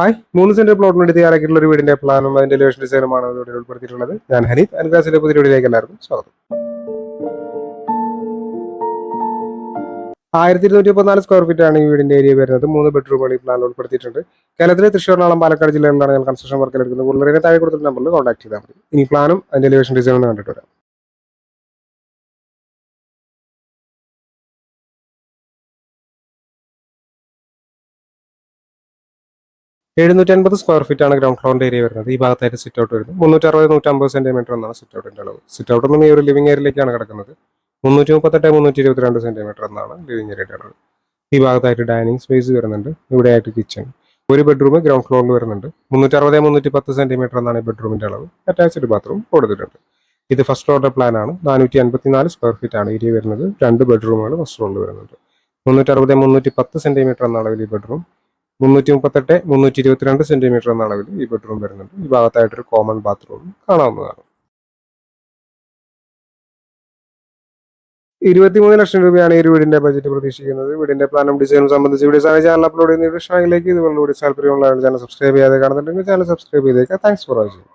Hi. മൂന്ന് saint പ്ലോട്ടിന് വേണ്ടി തയ്യാറാക്കിയിട്ടുള്ള ഒരു വീടിന്റെ പ്ലാനും അതിന്റെ എലിവേഷൻ ഡിസൈനുമാണ് ഇവിടെ ഉൾപ്പെടുത്തിയിട്ടുള്ളത്. ഞാൻ ഹരീത് അനുഗ്രാസിന്റെ പുതിയ വീഡിയോയിലേക്ക് എല്ലാവർക്കും സ്വാഗതം. ആയിരത്തി ഇരുന്നൂറ്റി മുപ്പത്തിനാല് സ്ക്വയർ ഫീറ്റ് ആണ് ഈ വീടിന്റെ ഏരിയ വരുന്നത്. മൂന്ന് ബെഡ്റൂമുകൾ ഈ പ്ലാൻ ഉൾപ്പെടുത്തിയിട്ടുണ്ട്. കേരളത്തിലെ തൃശ്ശൂർ നാളം പാലക്കാട് ജില്ലകളിലാണ് ഞാൻ കൺസ്ട്രക്ഷൻ വർക്കിൽ എടുക്കുന്നത്? താഴെ കൊടുത്തിട്ട് നമ്പറിൽ കോൺടാക്ട് ചെയ്താൽ മതി. ഇനി പ്ലാനും അതിന്റെ എലിവേഷൻ ഡിസൈനും കണ്ടിട്ട് വരാം. എഴുന്നൂറ്റി അൻപത് സ്ക്വയർ ഫീറ്റ് ആണ് ഗ്രൗണ്ട് ഫ്ലോറിന്റെ ഏരിയ വരുന്നത്. ഈ ഭാഗത്തായിട്ട് സിറ്റ് ഔട്ട് വരുന്നത്. മുന്നൂറ്റി അറുപത് നൂറ്റമ്പത് സെന്റിമീറ്റർ എന്നാണ് സിറ്റ് ഔട്ടിന്റെ അളവ്. സിറ്റ് ഔട്ട് നിന്ന് ഈ ഒരു ലിവിംഗ് ഏരിയയിലേക്കാണ് കിടക്കുന്നത്. മുന്നൂറ്റി മുപ്പത്തെട്ട് മുന്നൂറ്റി ഇരുപത്തിരണ്ട് സെന്റിമീറ്റർ എന്നാണ് ലിവിംഗ് ഏരിയയുടെ അളവ്. ഈ ഭാഗത്തായിട്ട് ഡൈനിങ് സ്പേസ് വരുന്നുണ്ട്. ഇവിടെ ആയിട്ട് കിച്ചൺ ഒരു ബെഡ്റൂം ഗ്രൗണ്ട് ഫ്ലോറിൽ വരുന്നുണ്ട്. മുന്നൂറ്റി അറുപത് മുന്നൂറ്റി പത്ത് സെന്റിമീറ്റർ എന്നാണ് ഈ ബെഡ്റൂമിന്റെ അളവ്. അറ്റാച്ച്ഡ് ബാത്റൂം കൊടുത്തിട്ടുണ്ട്. ഇത് ഫസ്റ്റ് ഫ്ലോറിന്റെ പ്ലാൻ ആണ്. നാനൂറ്റി അൻപത്തിനാല് സ്ക്വയർ ഫീറ്റ് ആണ് ഏരിയ വരുന്നത്. രണ്ട് ബെഡ്റൂമുകൾ ഫസ്റ്റ് ഫ്ലോറിൽ വരുന്നുണ്ട് മുന്നൂറ്റി അറുപത് മുന്നൂറ്റി പത്ത് സെന്റിമീറ്റർ എന്ന അളവിൽ ഈ ബെഡ്റൂം മുന്നൂറ്റി മുപ്പത്തെട്ട് മുന്നൂറ്റി ഇരുപത്തിരണ്ട് സെന്റിമീറ്റർ എന്ന അളവിൽ ഈ ബെഡ്റൂം വരുന്നുണ്ട്. ഈ ഭാഗത്തായിട്ടൊരു കോമൺ ബാത്റൂം കാണാവുന്നതാണ്. ഇരുപത്തിമൂന്ന് ലക്ഷം രൂപയാണ് ഈ ഒരു വീടിന്റെ ബജറ്റ് പ്രതീക്ഷിക്കുന്നത്. വീടിന്റെ പ്ലാനും ഡിസൈനും സംബന്ധിച്ച് വീഡിയോസ് ആണ് ചാനൽ അപ്ലോഡ് ചെയ്യുന്ന വീഡിയോ ഇഷ്ടമെങ്കിലേക്ക് ഇതുപോലെ വീഡിയോ താല്പര്യമുള്ള ചാനൽ സബ്സ്ക്രൈബ് ചെയ്യാതെ കാണുന്നുണ്ടെങ്കിൽ ചാനൽ സബ്സ്ക്രൈബ് ചെയ്തേക്കാം. Thanks for watching